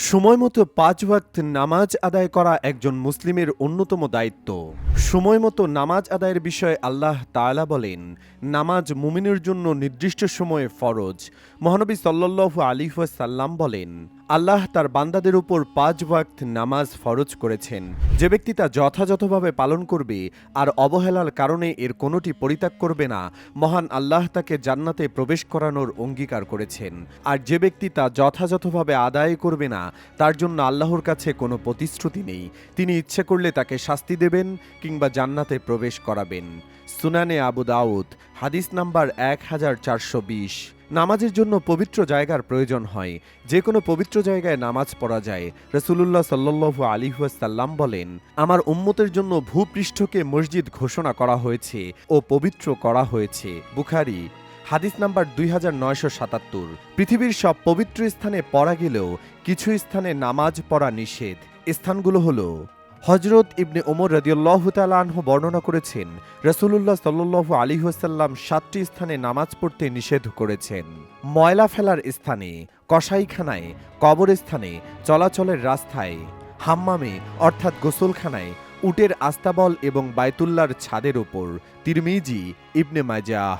সময় মতো পাঁচ ওয়াক্ত নামাজ আদায় করা একজন মুসলিমের অন্যতম দায়িত্ব। সময় মতো নামাজ আদায়ের বিষয়ে আল্লাহ তালা বলেন, নামাজ মুমিনের জন্য নির্দিষ্ট সময়ে ফরজ। মহানবী সাল্লু আলিহাসাল্লাম সাল্লাম বলেন আল্লাহ তার বান্দাদের উপর পাঁচ ওয়াক্ত নামাজ ফরজ করেছেন। যে ব্যক্তি তা যথাযথভাবে পালন করবে আর অবহেলার কারণে এর কোনোটি পরিত্যাগ করবে না, মহান আল্লাহ তাকে জান্নাতে প্রবেশ করানোর অঙ্গীকার করেছেন। আর যে ব্যক্তি তা যথাযথভাবে আদায় করবে না, তার জন্য আল্লাহর কাছে কোনো প্রতিশ্রুতি নেই। তিনি ইচ্ছে করলে তাকে শাস্তি দেবেন কিংবা জান্নাতে প্রবেশ করাবেন। সুনানে আবু দাউদ, হাদিস নাম্বার এক হাজার চারশো বিশ। নামাজের জন্য পবিত্র জায়গার প্রয়োজন হয়। যে কোনো পবিত্র জায়গায় নামাজ পড়া যায়। রসুলুল্লাহ সাল্লু আলিহাসাল্লাম বলেন, আমার উম্মতের জন্য ভূপৃষ্ঠকে মসজিদ ঘোষণা করা হয়েছে ও পবিত্র করা হয়েছে। বুখারি, হাদিস নাম্বার দুই হাজার নয়শো সাতাত্তর। পৃথিবীর সব পবিত্র স্থানে পড়া গেলেও কিছু স্থানে নামাজ পড়া নিষেধ। স্থানগুলো হলো হজরত ইবনে ওমর রদিউল্লাহ তালাহ বর্ণনা করেছেন রসুল্লাহ সাল্লু আলী হাসাল্লাম সাতটি স্থানে নামাজ পড়তে নিষেধ করেছেন। ময়লা ফেলার স্থানে, কসাইখানায়, কবরস্থানে, চলাচলের রাস্তায়, হাম্মামে, অর্থাৎ গোসলখানায়, উটের আস্তাবল এবং বায়তুল্লার ছাদের ওপর, তিরমিজি, ইবনে মাজাহ।